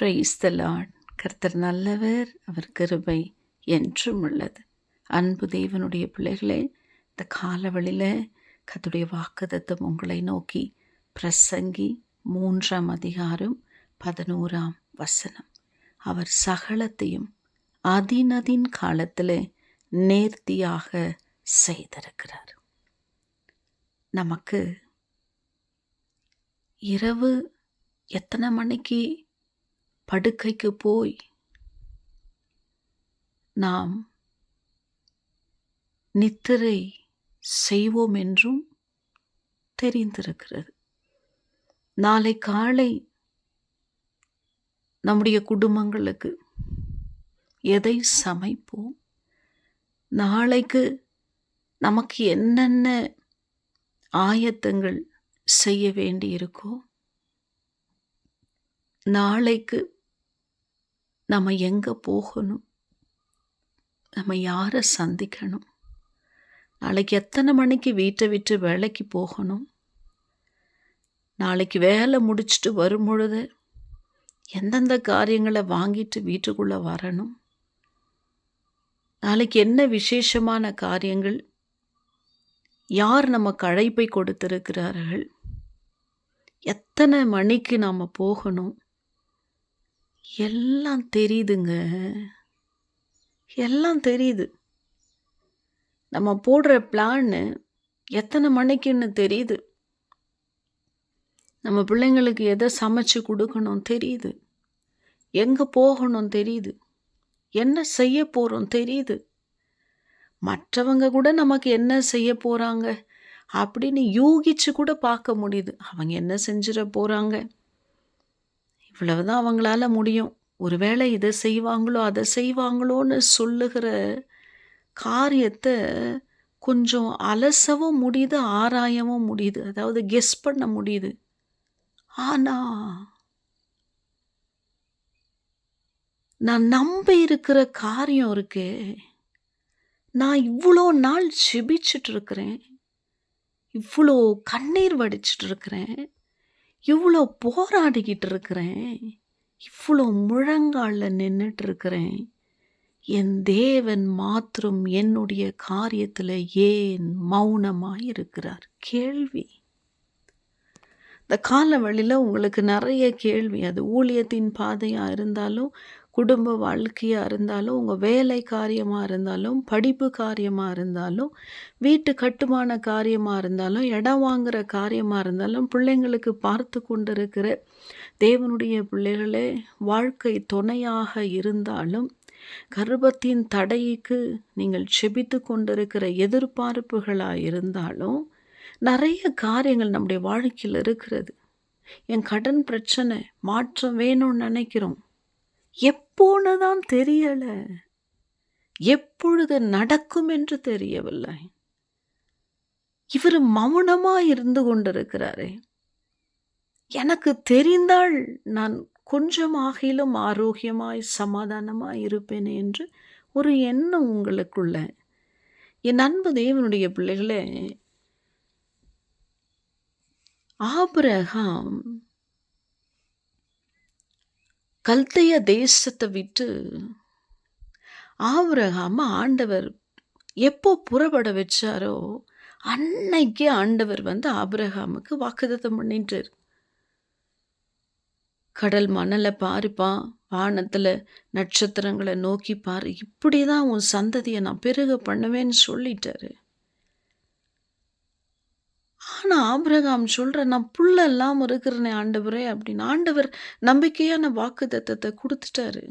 Price த Lord கர்த்தர் நல்லவர் அவர் கிருபை என்றும் உள்ளது. அன்பு தேவனுடைய பிள்ளைகளே இந்த காலவழியில் கத்துடைய வாக்குதத்தம் உங்களை நோக்கி பிரசங்கி மூன்றாம் அதிகாரம் பதினோராம் வசனம். அவர் சகலத்தையும் அதினதின் காலத்தில் நேர்த்தியாக செய்திருக்கிறார். நமக்கு இரவு எத்தனை மணிக்கு படுக்கைக்கு போய் நாம் நித்திரை செய்வோம் என்றும் தெரிந்திருக்கிறது. நாளை காலை நம்முடைய குடும்பங்களுக்கு எதை சமைப்போம்? நாளைக்கு நமக்கு என்னென்ன ஆயத்தங்கள் செய்ய வேண்டியிருக்கோ? நாளைக்கு நம்ம எங்கே போகணும்? நம்ம யாரை சந்திக்கணும்? நாளைக்கு எத்தனை மணிக்கு வீட்டை விட்டு வேலைக்கு போகணும்? நாளைக்கு வேலை முடிச்சுட்டு வரும் பொழுது எந்தெந்த காரியங்களை வாங்கிட்டு வீட்டுக்குள்ளே வரணும்? நாளைக்கு என்ன விசேஷமான காரியங்கள்? யார் நம்ம கழைப்பை கொடுத்திருக்கிறார்கள்? எத்தனை மணிக்கு நாம் போகணும்? எல்லாம் தெரியுதுங்க. எல்லாம் தெரியுது. நம்ம போடுற பிளான்னு எத்தனை மணிக்குன்னு தெரியுது. நம்ம பிள்ளைங்களுக்கு எதை சமைச்சு கொடுக்கணும் தெரியுது. எங்கே போகணும் தெரியுது. என்ன செய்ய போகிறோம் தெரியுது. மற்றவங்க கூட நமக்கு என்ன செய்ய போகிறாங்க அப்படின்னு யூகிச்சு கூட பார்க்க முடியுது. அவங்க என்ன செஞ்சிட போகிறாங்க இவ்வளவுதான் அவங்களால முடியும். ஒருவேளை இதை செய்வாங்களோ அதை செய்வாங்களோன்னு சொல்லுகிற காரியத்தை கொஞ்சம் அலசவும் முடியுது ஆராயவும் முடியுது. அதாவது கெஸ் பண்ண முடியுது. ஆனா நான் நம்ப இருக்கிற காரியம் இருக்கே. நான் இவ்வளோ நாள் செபிச்சுட்டு இருக்கிறேன். இவ்வளோ கண்ணீர் வடிச்சிட்டு இருக்கிறேன். இவ்வளோ போராடிக்கிட்டு இருக்கிறேன். இவ்வளோ முழங்காலில் நின்றுட்டு இருக்கிறேன். என் தேவன் மாத்திரம் என்னுடைய காரியத்தில் ஏன் மௌனமாக இருக்கிறார் கேள்வி. இந்த கால வழியில் உங்களுக்கு நிறைய கேள்வி. அது ஊழியத்தின் பாதையாக இருந்தாலும் குடும்ப வாழ்க்கையாக இருந்தாலும் உங்கள் வேலை காரியமாக இருந்தாலும் படிப்பு காரியமாக இருந்தாலும் வீட்டு கட்டுமான காரியமாக இருந்தாலும் இடம் வாங்குகிற காரியமாக இருந்தாலும் பிள்ளைங்களுக்கு பார்த்து கொண்டு இருக்கிற தேவனுடைய பிள்ளைகளே வாழ்க்கை துணையாக இருந்தாலும் கர்ப்பத்தின் தடைக்கு நீங்கள் செபித்து கொண்டிருக்கிற எதிர்பார்ப்புகளாக இருந்தாலும் நிறைய காரியங்கள் நம்முடைய வாழ்க்கையில் இருக்கிறது. என் கடன் பிரச்சனை மாற்றம் வேணும்னு நினைக்கிறோம். எப்போன்னு தான் தெரியலை. எப்பொழுது நடக்கும் என்று தெரியவில்லை. இவர் மௌனமாக இருந்து கொண்டிருக்கிறாரே. எனக்கு தெரிந்தால் நான் கொஞ்சமாகிலும் ஆரோக்கியமாய் சமாதானமாக இருப்பேன் என்று ஒரு எண்ணம் உங்களுக்குள்ள. என் அன்பு தேவனுடைய பிள்ளைகளே ஆபிரகாம் கல்தைய தேசத்தை விட்டு ஆவரகாம ஆண்டவர் எப்போ புறப்பட வச்சாரோ அன்னைக்கே ஆண்டவர் வந்து ஆபிரகாமுக்கு வாக்குதத்தம் பண்ணிட்டார் கடல் மணலை பாருப்பா வானத்தில் நட்சத்திரங்களை நோக்கி பாரு இப்படி தான் உன் சந்ததியை நான் பெருக பண்ணுவேன்னு சொல்லிட்டாரு. ஆனால் ஆபிரகாம் சொல்கிற நான் புல்ல இல்லாமல் இருக்கிறனே ஆண்டவரே அப்படின்னு ஆண்டவர் நம்பிக்கையான வாக்கு தத்தத்தை கொடுத்துட்டாரு.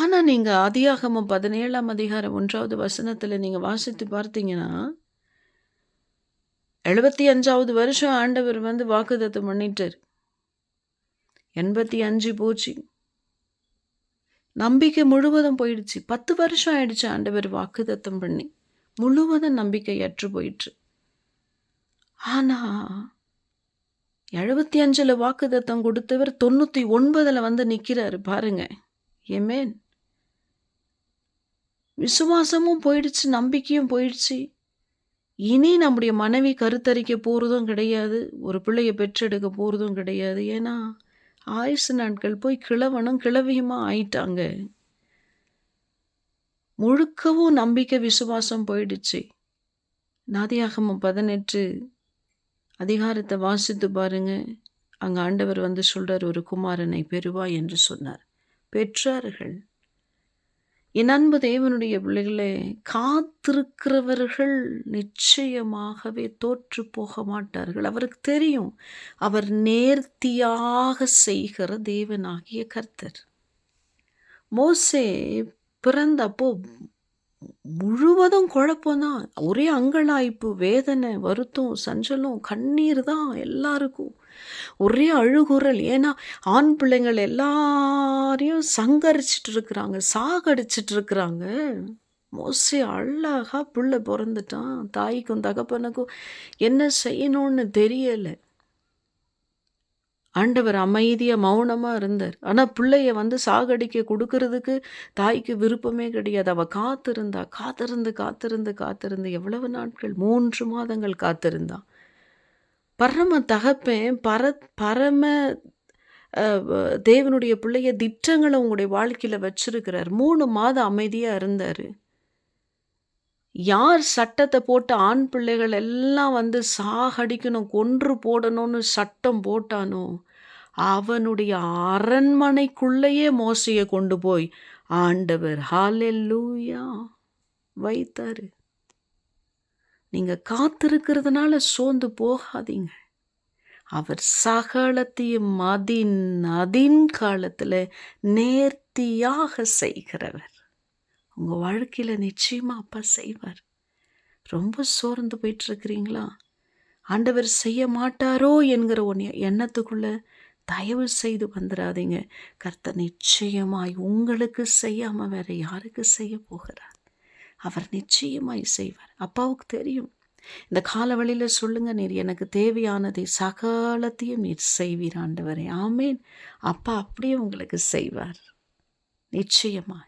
ஆனால் நீங்கள் அதிகாகமம் பதினேழாம் அதிகாரம் ஒன்றாவது வசனத்தில் நீங்கள் வாசித்து பார்த்தீங்கன்னா எழுபத்தி அஞ்சாவது வருஷம் ஆண்டவர் வந்து வாக்குதத்தம் பண்ணிட்டார். எண்பத்தி அஞ்சு போச்சு. நம்பிக்கை முழுவதும் போயிடுச்சு. பத்து வருஷம் ஆயிடுச்சு ஆண்டவர் வாக்குதத்தம் பண்ணி. முழுவதும் நம்பிக்கை அற்று போயிட்டு. ஆனா எழுபத்தி அஞ்சில் வாக்குதத்தம் கொடுத்தவர் தொண்ணூற்றி ஒன்பதில் வந்து நிற்கிறாரு பாருங்க. ஏமேன். விசுவாசமும் போயிடுச்சு நம்பிக்கையும் போயிடுச்சு. இனி நம்முடைய மனைவி கருத்தரிக்க போகிறதும் கிடையாது ஒரு பிள்ளைய பெற்றெடுக்க போகிறதும் கிடையாது. ஏன்னா ஆயுசு நாட்கள் போய் கிழவனும் கிழவியுமா ஆயிட்டாங்க. முழுக்கவும் நம்பிக்கை விசுவாசம் போயிடுச்சு. நாதியாகமும் பதினெட்டு அதிகாரத்தை வாசித்து பாருங்க. அங்கே ஆண்டவர் வந்து சொல்றார் ஒரு குமாரனை பெறுவாய் என்று சொன்னார். பெற்றார்கள். என் அன்பு தேவனுடைய பிள்ளைகளே காத்திருக்கிறவர்கள் நிச்சயமாகவே தோற்று போக மாட்டார்கள். அவருக்கு தெரியும் அவர் நேர்த்தியாக செய்கிற தேவனாகிய கர்த்தர். மோசே பிறந்தப்போ முழுவதும் குழப்பம்தான். ஒரே அங்கலாய்ப்பு வேதனை வருத்தம் சஞ்சலம் கண்ணீர் தான் எல்லாருக்கும். ஒரே அழுகுரல். ஏன்னா ஆண் பிள்ளைங்கள் எல்லாரையும் சங்கரிச்சிட்டு இருக்கிறாங்க சாகடிச்சிட்டு இருக்கிறாங்க. மோசி அழகாக பிள்ளை பிறந்துட்டான். தாய்க்கும் தகப்பனுக்கும் என்ன செய்யணும்னு தெரியலை. ஆண்டவர் அமைதியாக மௌனமாக இருந்தார். ஆனால் பிள்ளைய வந்து சாகடிக்க கொடுக்கறதுக்கு தாய்க்கு விருப்பமே கிடையாது. அவள் காத்திருந்தா காத்திருந்து காத்திருந்து காத்திருந்து எவ்வளவு நாட்கள்? மூன்று மாதங்கள் காத்திருந்தா. பரம தகப்பேன் பர பரம தேவனுடைய பிள்ளைய திட்டங்களை உங்களுடைய வாழ்க்கையில் வச்சிருக்கிறார். மூணு மாதம் அமைதியாக இருந்தார். யார் சட்டத்தை போட்டு ஆண் பிள்ளைகள் எல்லாம் வந்து சாகடிக்கணும் கொன்று போடணும்னு சட்டம் போட்டானோ அவனுடைய அரண்மனைக்குள்ளேயே மோசையை கொண்டு போய் ஆண்டவர் ஹாலெல்லூயா வைத்தாரு. நீங்கள் காத்திருக்கிறதுனால சோர்ந்து போகாதீங்க. அவர் சகலத்தையும் மதின் அதின் காலத்தில் நேர்த்தியாக செய்கிறவர். உங்கள் வாழ்க்கையில் நிச்சயமாக அப்பா செய்வார். ரொம்ப சோர்ந்து போயிட்டுருக்கிறீங்களா? ஆண்டவர் செய்ய மாட்டாரோ என்கிற ஒன்று எண்ணத்துக்குள்ள தயவு செய்து வந்துடாதீங்க கர்த்தர் நிச்சயமாய் உங்களுக்கு செய்யாமல் வேற யாருக்கு செய்ய போகிறார்? அவர் நிச்சயமாய் செய்வார். அப்பாவுக்கு தெரியும். இந்த கால வழியில் சொல்லுங்க நீர் எனக்கு தேவையானதை சகலத்தையும் நீர் செய்வீர் ஆண்டவரே. ஆமேன். அப்பா அப்படியே உங்களுக்கு செய்வார். நிச்சயமாய்.